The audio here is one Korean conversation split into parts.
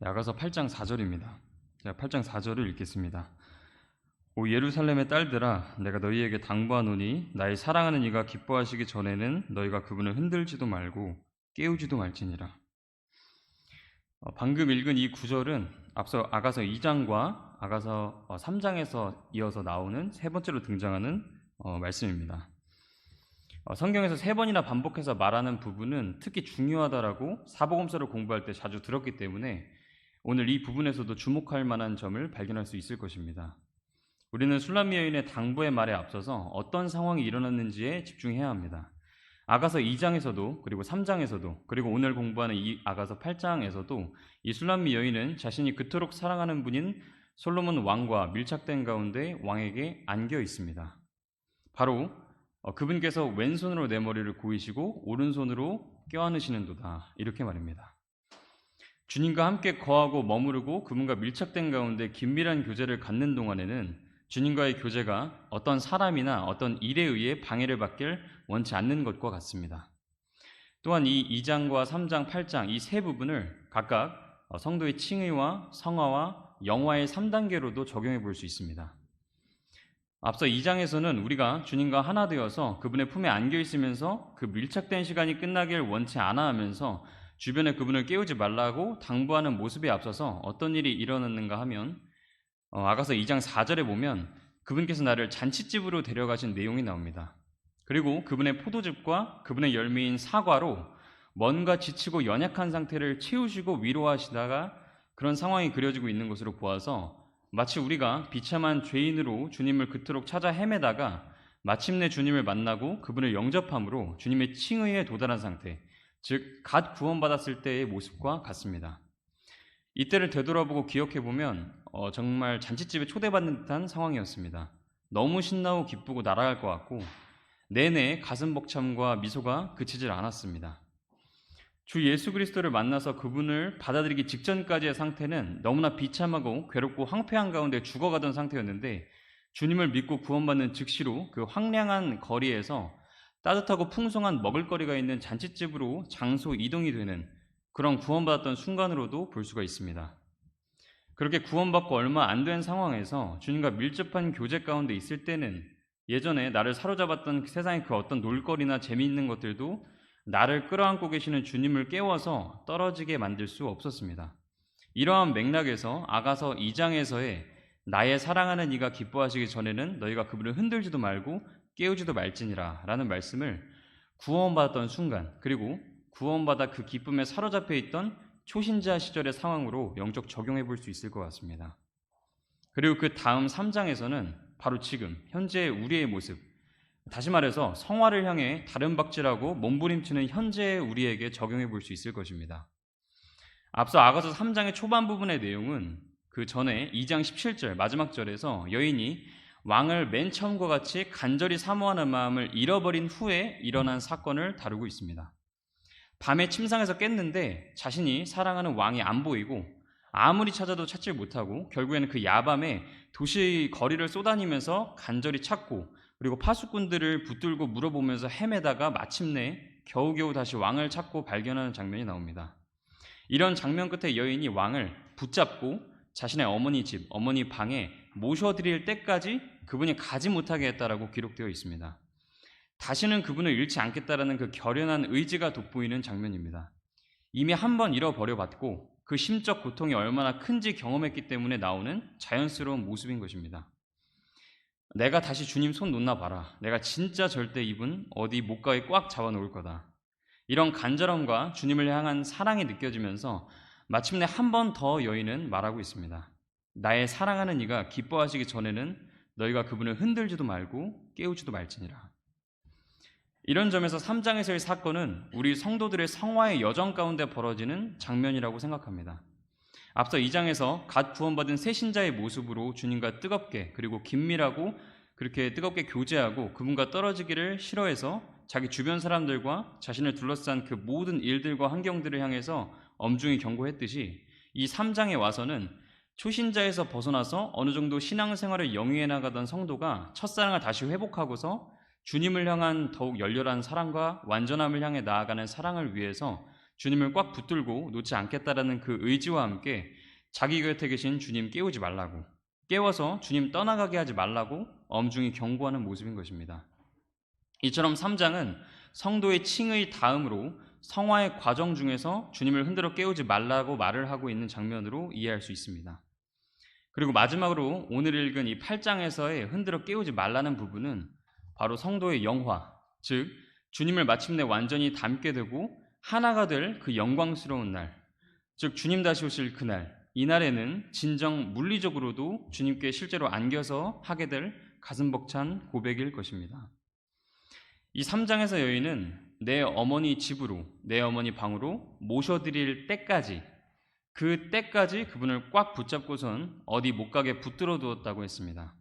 야가서 8장 4절입니다. 제가 8장 4절을 읽겠습니다. 오 예루살렘의 딸들아 내가 너희에게 당부하노니 나의 사랑하는 이가 기뻐하시기 전에는 너희가 그분을 흔들지도 말고 깨우지도 말지니라. 어, 방금 읽은 이 구절은 앞서 아가서 2장과 아가서 3장에서 이어서 나오는 세 번째로 등장하는 어, 말씀입니다. 어, 성경에서 세 번이나 반복해서 말하는 부분은 특히 중요하다라고 사복음서를 공부할 때 자주 들었기 때문에 오늘 이 부분에서도 주목할 만한 점을 발견할 수 있을 것입니다. 우리는 술람미 여인의 당부의 말에 앞서서 어떤 상황이 일어났는지에 집중해야 합니다. 아가서 2장에서도 그리고 3장에서도 그리고 오늘 공부하는 이 아가서 8장에서도 이 술람미 여인은 자신이 그토록 사랑하는 분인 솔로몬 왕과 밀착된 가운데 왕에게 안겨 있습니다. 바로 어, 그분께서 왼손으로 내 머리를 고이시고 오른손으로 껴안으시는도다 이렇게 말입니다. 주님과 함께 거하고 머무르고 그분과 밀착된 가운데 긴밀한 교제를 갖는 동안에는 주님과의 교제가 어떤 사람이나 어떤 일에 의해 방해를 받길 원치 않는 것과 같습니다. 또한 이 2장과 3장, 8장 이 세 부분을 각각 어, 성도의 칭의와 성화와 영화의 3단계로도 적용해 볼 수 있습니다. 앞서 2장에서는 우리가 주님과 하나 되어서 그분의 품에 안겨 있으면서 그 밀착된 시간이 끝나길 원치 않아 하면서 주변에 그분을 깨우지 말라고 당부하는 모습에 앞서서 어떤 일이 일어났는가 하면 어, 아가서 2장 4절에 보면 그분께서 나를 잔치집으로 데려가신 내용이 나옵니다. 그리고 그분의 포도즙과 그분의 열매인 사과로 뭔가 지치고 연약한 상태를 채우시고 위로하시다가 그런 상황이 그려지고 있는 것으로 보아서 마치 우리가 비참한 죄인으로 주님을 그토록 찾아 헤매다가 마침내 주님을 만나고 그분을 영접함으로 주님의 칭의에 도달한 상태, 즉, 갓 구원받았을 때의 모습과 같습니다. 이때를 되돌아보고 기억해 보면 어, 정말 잔치집에 초대받는 듯한 상황이었습니다. 너무 신나고 기쁘고 날아갈 것 같고 내내 가슴 벅참과 미소가 그치질 않았습니다. 주 예수 그리스도를 만나서 그분을 받아들이기 직전까지의 상태는 너무나 비참하고 괴롭고 황폐한 가운데 죽어가던 상태였는데 주님을 믿고 구원받는 즉시로 그 황량한 거리에서 따뜻하고 풍성한 먹을거리가 있는 잔치집으로 장소 이동이 되는 그런 구원받았던 순간으로도 볼 수가 있습니다. 그렇게 구원받고 얼마 안 된 상황에서 주님과 밀접한 교제 가운데 있을 때는 예전에 나를 사로잡았던 세상의 그 어떤 놀거리나 재미있는 것들도 나를 끌어안고 계시는 주님을 깨워서 떨어지게 만들 수 없었습니다. 이러한 맥락에서 아가서 2장에서의 나의 사랑하는 이가 기뻐하시기 전에는 너희가 그분을 흔들지도 말고 깨우지도 말지니라 라는 말씀을 구원받았던 순간 그리고 구원받아 그 기쁨에 사로잡혀 있던 초신자 시절의 상황으로 영적 적용해 볼 수 있을 것 같습니다. 그리고 그 다음 3장에서는 바로 지금 현재 우리의 모습 다시 말해서 성화를 향해 다른 박질하고 몸부림치는 현재의 우리에게 적용해 볼 수 있을 것입니다. 앞서 아가서 3장의 초반 부분의 내용은 그 전에 2장 17절 마지막 절에서 여인이 왕을 맨 처음과 같이 간절히 사모하는 마음을 잃어버린 후에 일어난 사건을 다루고 있습니다. 밤에 침상에서 깼는데 자신이 사랑하는 왕이 안 보이고 아무리 찾아도 찾질 못하고 결국에는 그 야밤에 도시 거리를 쏘다니면서 간절히 찾고 그리고 파수꾼들을 붙들고 물어보면서 헤매다가 마침내 겨우겨우 다시 왕을 찾고 발견하는 장면이 나옵니다. 이런 장면 끝에 여인이 왕을 붙잡고 자신의 어머니 집, 어머니 방에 모셔드릴 때까지 그분이 가지 못하게 했다라고 기록되어 있습니다. 다시는 그분을 잃지 않겠다라는 그 결연한 의지가 돋보이는 장면입니다. 이미 한 번 잃어버려 봤고 그 심적 고통이 얼마나 큰지 경험했기 때문에 나오는 자연스러운 모습인 것입니다. 내가 다시 주님 손 놓나 봐라. 내가 진짜 절대 이분 어디 목가에 꽉 잡아 놓을 거다. 이런 간절함과 주님을 향한 사랑이 느껴지면서 마침내 한 번 더 여인은 말하고 있습니다. 나의 사랑하는 이가 기뻐하시기 전에는 너희가 그분을 흔들지도 말고 깨우지도 말지니라. 이런 점에서 3장에서의 사건은 우리 성도들의 성화의 여정 가운데 벌어지는 장면이라고 생각합니다. 앞서 2장에서 갓 구원받은 새 신자의 모습으로 주님과 뜨겁게 그리고 긴밀하고 그렇게 뜨겁게 교제하고 그분과 떨어지기를 싫어해서 자기 주변 사람들과 자신을 둘러싼 그 모든 일들과 환경들을 향해서 엄중히 경고했듯이 이 3장에 와서는 초신자에서 벗어나서 어느 정도 신앙생활을 영위해 나가던 성도가 첫사랑을 다시 회복하고서 주님을 향한 더욱 열렬한 사랑과 완전함을 향해 나아가는 사랑을 위해서 주님을 꽉 붙들고 놓지 않겠다라는 그 의지와 함께 자기 곁에 계신 주님 깨우지 말라고 깨워서 주님 떠나가게 하지 말라고 엄중히 경고하는 모습인 것입니다. 이처럼 3장은 성도의 칭의 다음으로 성화의 과정 중에서 주님을 흔들어 깨우지 말라고 말을 하고 있는 장면으로 이해할 수 있습니다. 그리고 마지막으로 오늘 읽은 이 8장에서의 흔들어 깨우지 말라는 부분은 바로 성도의 영화, 즉 주님을 마침내 완전히 닮게 되고 하나가 될 그 영광스러운 날, 즉 주님 다시 오실 그날, 이 날에는 진정 물리적으로도 주님께 실제로 안겨서 하게 될 가슴 벅찬 고백일 것입니다. 이 3장에서 여인은 내 어머니 집으로, 내 어머니 방으로 모셔드릴 때까지 그 때까지 그분을 꽉 붙잡고선 어디 못 가게 붙들어 두었다고 했습니다.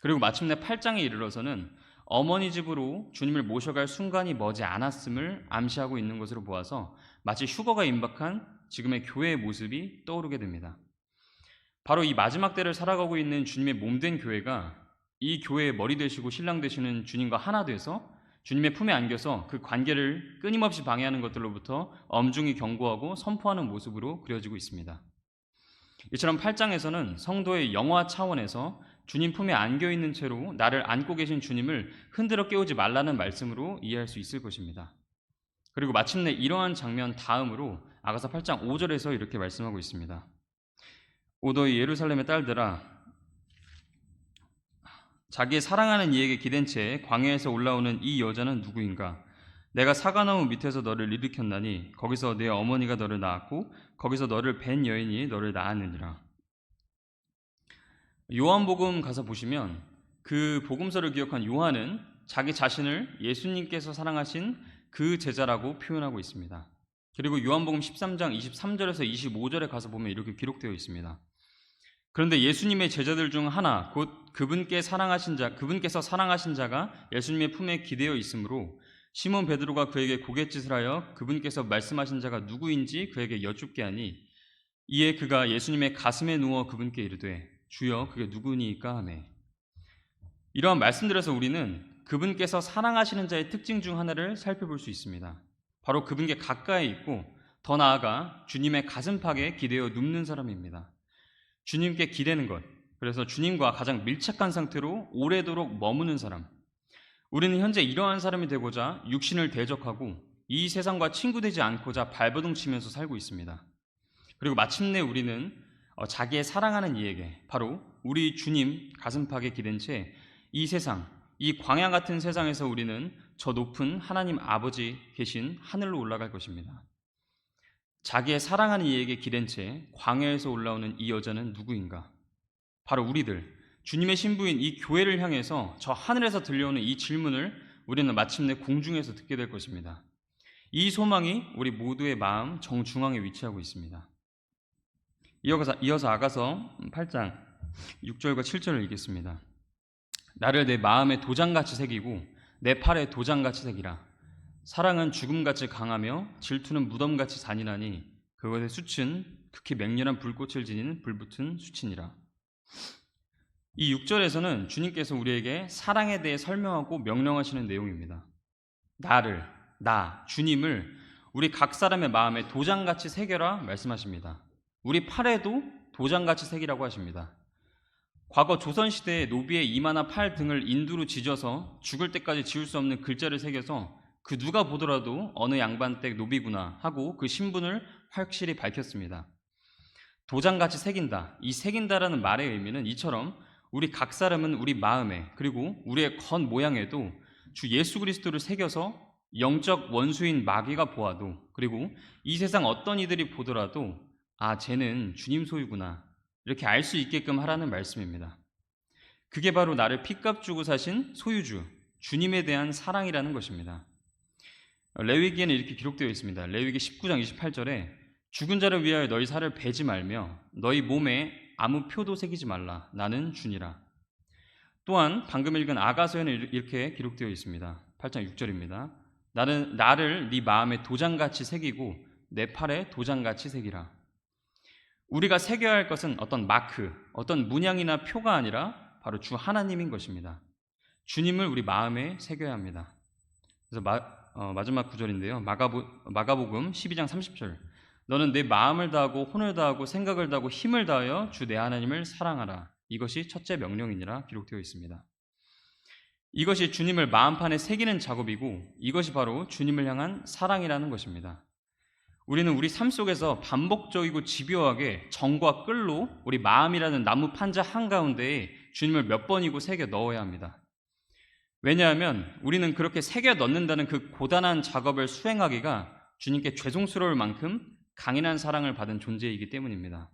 그리고 마침내 8장에 이르러서는 어머니 집으로 주님을 모셔갈 순간이 머지 않았음을 암시하고 있는 것으로 보아서 마치 휴거가 임박한 지금의 교회의 모습이 떠오르게 됩니다. 바로 이 마지막 때를 살아가고 있는 주님의 몸된 교회가 이 교회의 머리 되시고 신랑 되시는 주님과 하나 돼서 주님의 품에 안겨서 그 관계를 끊임없이 방해하는 것들로부터 엄중히 경고하고 선포하는 모습으로 그려지고 있습니다. 이처럼 8장에서는 성도의 영화 차원에서 주님 품에 안겨 있는 채로 나를 안고 계신 주님을 흔들어 깨우지 말라는 말씀으로 이해할 수 있을 것입니다. 그리고 마침내 이러한 장면 다음으로 아가서 8장 5절에서 이렇게 말씀하고 있습니다. 오더이 예루살렘의 딸들아 자기의 사랑하는 이에게 기댄 채 광야에서 올라오는 이 여자는 누구인가? 내가 사과나무 밑에서 너를 일으켰나니 거기서 내 어머니가 너를 낳았고 거기서 너를 뵌 여인이 너를 낳았느니라. 요한복음 가서 보시면 그 복음서를 기억한 요한은 자기 자신을 예수님께서 사랑하신 그 제자라고 표현하고 있습니다. 그리고 요한복음 13장 23절에서 25절에 가서 보면 이렇게 기록되어 있습니다. 그런데 예수님의 제자들 중 하나 곧 그분께 사랑하신 자 그분께서 사랑하신 자가 예수님의 품에 기대어 있으므로 시몬 베드로가 그에게 고갯짓을 하여 그분께서 말씀하신 자가 누구인지 그에게 여쭙게 하니 이에 그가 예수님의 가슴에 누워 그분께 이르되 주여 그게 누구니까 하매 이러한 말씀들에서 우리는 그분께서 사랑하시는 자의 특징 중 하나를 살펴볼 수 있습니다. 바로 그분께 가까이 있고 더 나아가 주님의 가슴팍에 기대어 눕는 사람입니다. 주님께 기대는 것. 그래서 주님과 가장 밀착한 상태로 오래도록 머무는 사람. 우리는 현재 이러한 사람이 되고자 육신을 대적하고 이 세상과 친구되지 않고자 발버둥 치면서 살고 있습니다. 그리고 마침내 우리는 어, 자기의 사랑하는 이에게 바로 우리 주님 가슴팍에 기댄 채 이 세상, 이 광야 같은 세상에서 우리는 저 높은 하나님 아버지 계신 하늘로 올라갈 것입니다. 자기의 사랑하는 이에게 기댄 채 광야에서 올라오는 이 여자는 누구인가? 바로 우리들, 주님의 신부인 이 교회를 향해서 저 하늘에서 들려오는 이 질문을 우리는 마침내 공중에서 듣게 될 것입니다. 이 소망이 우리 모두의 마음 정중앙에 위치하고 있습니다. 이어서, 이어서 아가서 8장 6절과 7절을 읽겠습니다. 나를 내 마음에 도장같이 새기고 내 팔에 도장같이 새기라. 사랑은 죽음같이 강하며 질투는 무덤같이 잔인하니 그것의 수친 극히 맹렬한 불꽃을 지닌 불붙은 수친이라. 이 6절에서는 주님께서 우리에게 사랑에 대해 설명하고 명령하시는 내용입니다. 나를, 나, 주님을 우리 각 사람의 마음에 도장같이 새겨라 말씀하십니다. 우리 팔에도 도장같이 새기라고 하십니다. 과거 조선시대에 노비의 이마나 팔 등을 인두로 지져서 죽을 때까지 지울 수 없는 글자를 새겨서 그 누가 보더라도 어느 양반댁 노비구나 하고 그 신분을 확실히 밝혔습니다. 도장같이 새긴다. 이 새긴다라는 말의 의미는 이처럼 우리 각 사람은 우리 마음에 그리고 우리의 겉 모양에도 주 예수 그리스도를 새겨서 영적 원수인 마귀가 보아도 그리고 이 세상 어떤 이들이 보더라도 아 쟤는 주님 소유구나 이렇게 알 수 있게끔 하라는 말씀입니다. 그게 바로 나를 피값 주고 사신 소유주 주님에 대한 사랑이라는 것입니다. 레위기에는 이렇게 기록되어 있습니다. 레위기 19장 28절에 죽은 자를 위하여 너희 살을 베지 말며 너희 몸에 아무 표도 새기지 말라. 나는 주니라. 또한 방금 읽은 아가서에는 이렇게 기록되어 있습니다. 8장 6절입니다. 나는 나를 네 마음에 도장같이 새기고 내 팔에 도장같이 새기라. 우리가 새겨야 할 것은 어떤 마크, 어떤 문양이나 표가 아니라 바로 주 하나님인 것입니다. 주님을 우리 마음에 새겨야 합니다. 그래서 마, 어, 마지막 구절인데요. 마가보, 마가복음 12장 30절. 너는 내 마음을 다하고 혼을 다하고 생각을 다하고 힘을 다하여 주 내 하나님을 사랑하라. 이것이 첫째 명령이니라 기록되어 있습니다. 이것이 주님을 마음판에 새기는 작업이고 이것이 바로 주님을 향한 사랑이라는 것입니다. 우리는 우리 삶 속에서 반복적이고 집요하게 정과 끌로 우리 마음이라는 나무 판자 한가운데에 주님을 몇 번이고 새겨 넣어야 합니다. 왜냐하면 우리는 그렇게 새겨 넣는다는 그 고단한 작업을 수행하기가 주님께 죄송스러울 만큼 강인한 사랑을 받은 존재이기 때문입니다.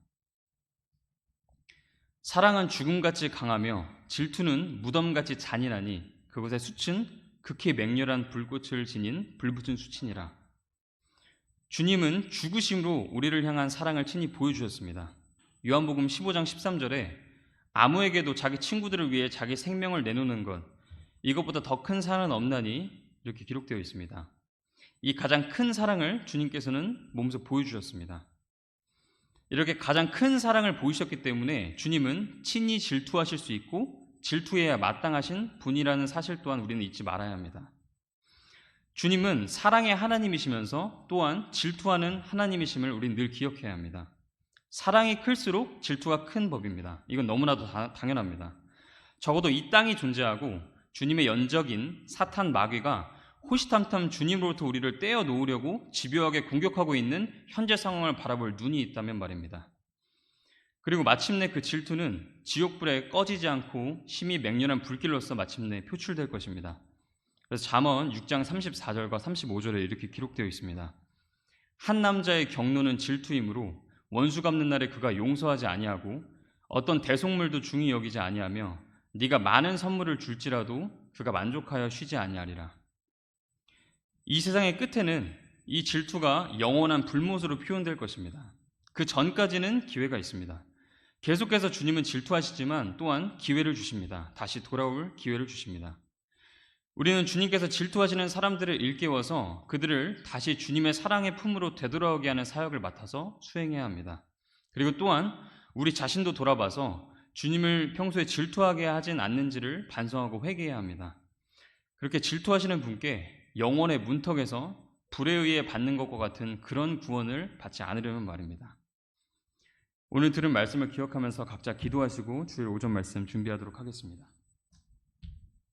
사랑은 죽음같이 강하며 질투는 무덤같이 잔인하니 그곳의 수친 극히 맹렬한 불꽃을 지닌 불붙은 수친이라. 주님은 죽으심으로 우리를 향한 사랑을 친히 보여주셨습니다. 요한복음 15장 13절에 아무에게도 자기 친구들을 위해 자기 생명을 내놓는 것 이것보다 더 큰 사랑은 없나니 이렇게 기록되어 있습니다. 이 가장 큰 사랑을 주님께서는 몸소 보여주셨습니다. 이렇게 가장 큰 사랑을 보이셨기 때문에 주님은 친히 질투하실 수 있고 질투해야 마땅하신 분이라는 사실 또한 우리는 잊지 말아야 합니다. 주님은 사랑의 하나님이시면서 또한 질투하는 하나님이심을 우리는 늘 기억해야 합니다. 사랑이 클수록 질투가 큰 법입니다. 이건 너무나도 다- 당연합니다. 적어도 이 땅이 존재하고 주님의 연적인 사탄 마귀가 호시탐탐 주님으로부터 우리를 떼어 놓으려고 집요하게 공격하고 있는 현재 상황을 바라볼 눈이 있다면 말입니다. 그리고 마침내 그 질투는 지옥불에 꺼지지 않고 심히 맹렬한 불길로서 마침내 표출될 것입니다. 그래서 잠언 6장 34절과 35절에 이렇게 기록되어 있습니다. 한 남자의 경로는 질투이므로 원수 갚는 날에 그가 용서하지 아니하고 어떤 대속물도 중히 여기지 아니하며 네가 많은 선물을 줄지라도 그가 만족하여 쉬지 아니하리라. 이 세상의 끝에는 이 질투가 영원한 불못으로 표현될 것입니다. 그 전까지는 기회가 있습니다. 계속해서 주님은 질투하시지만 또한 기회를 주십니다. 다시 돌아올 기회를 주십니다. 우리는 주님께서 질투하시는 사람들을 일깨워서 그들을 다시 주님의 사랑의 품으로 되돌아오게 하는 사역을 맡아서 수행해야 합니다. 그리고 또한 우리 자신도 돌아봐서 주님을 평소에 질투하게 하진 않는지를 반성하고 회개해야 합니다. 그렇게 질투하시는 분께 영원의 문턱에서 불에 의해 받는 것과 같은 그런 구원을 받지 않으려면 말입니다. 오늘 들은 말씀을 기억하면서 각자 기도하시고 주일 오전 말씀 준비하도록 하겠습니다.